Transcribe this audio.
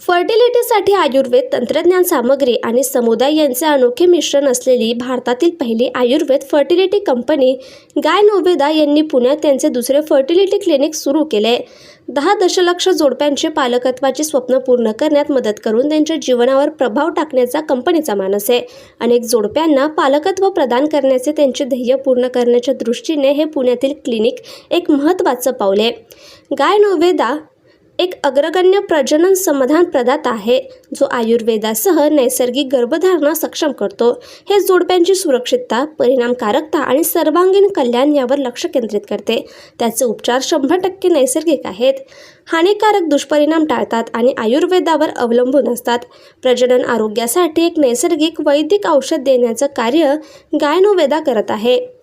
फर्टिलिटीसाठी आयुर्वेद तंत्रज्ञान सामग्री आणि समुदाय यांचे अनोखे मिश्रण असलेली भारतातील पहिली Ayurveda fertility company Gynoveda यांनी पुण्यात त्यांचे दुसरे फर्टिलिटी क्लिनिक सुरू केले. दहा दशलक्ष जोडप्यांचे पालकत्वाचे स्वप्न पूर्ण करण्यात मदत करून त्यांच्या जीवनावर प्रभाव टाकण्याचा कंपनीचा मानस आहे. अनेक जोडप्यांना पालकत्व प्रदान करण्याचे त्यांचे ध्येय पूर्ण करण्याच्या दृष्टीने हे पुण्यातील क्लिनिक एक महत्त्वाचं पाऊल आहे. गाय नोवेदा एक अग्रगण्य प्रजनन समाधान प्रदाता आहे जो आयुर्वेदासह नैसर्गिक गर्भधारणा सक्षम करतो. हे जोडप्यांची सुरक्षितता परिणामकारकता आणि सर्वांगीण कल्याण यावर लक्ष केंद्रित करते. त्याचे उपचार शंभर टक्के नैसर्गिक आहेत. हानिकारक दुष्परिणाम टाळतात आणि आयुर्वेदावर अवलंबून असतात. प्रजनन आरोग्यासाठी एक नैसर्गिक वैदिक औषध देण्याचं कार्य गायनोवेदा करत आहे.